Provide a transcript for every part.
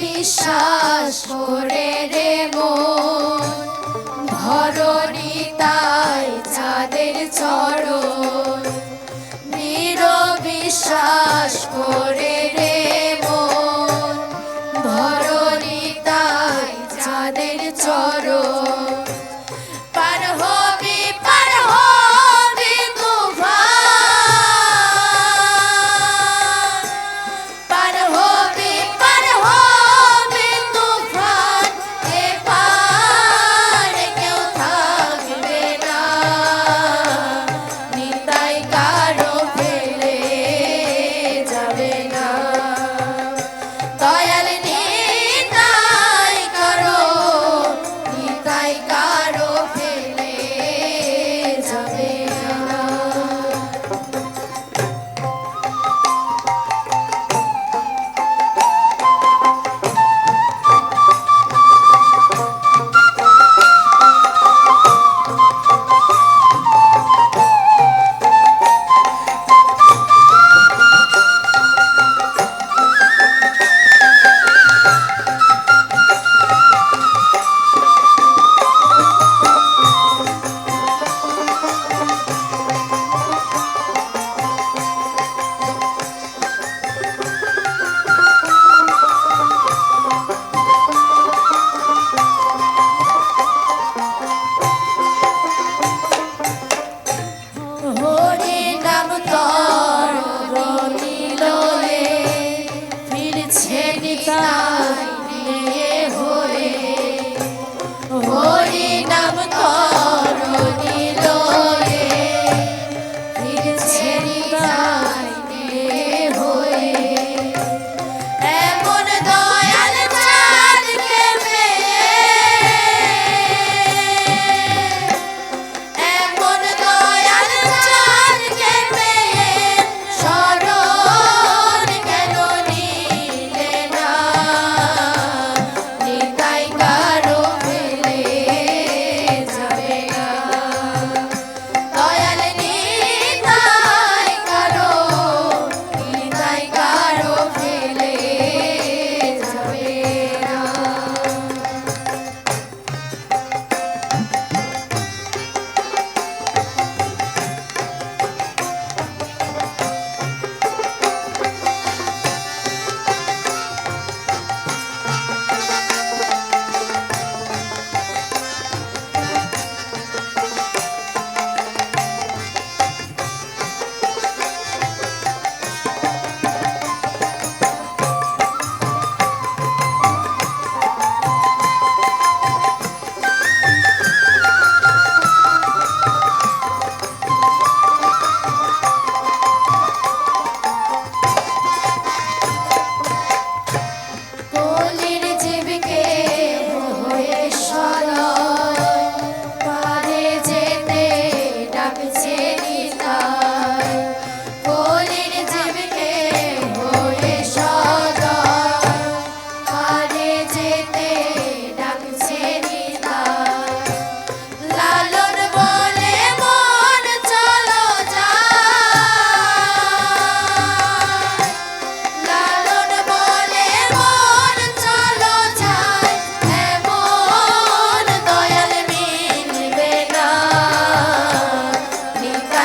বিশ্বাস করে রে মন ধরণী তাই চাঁদের চরণ। নির বিশ্বাস করে রে মন ধরণী তাই চাঁদের চরণ।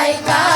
Jamaica.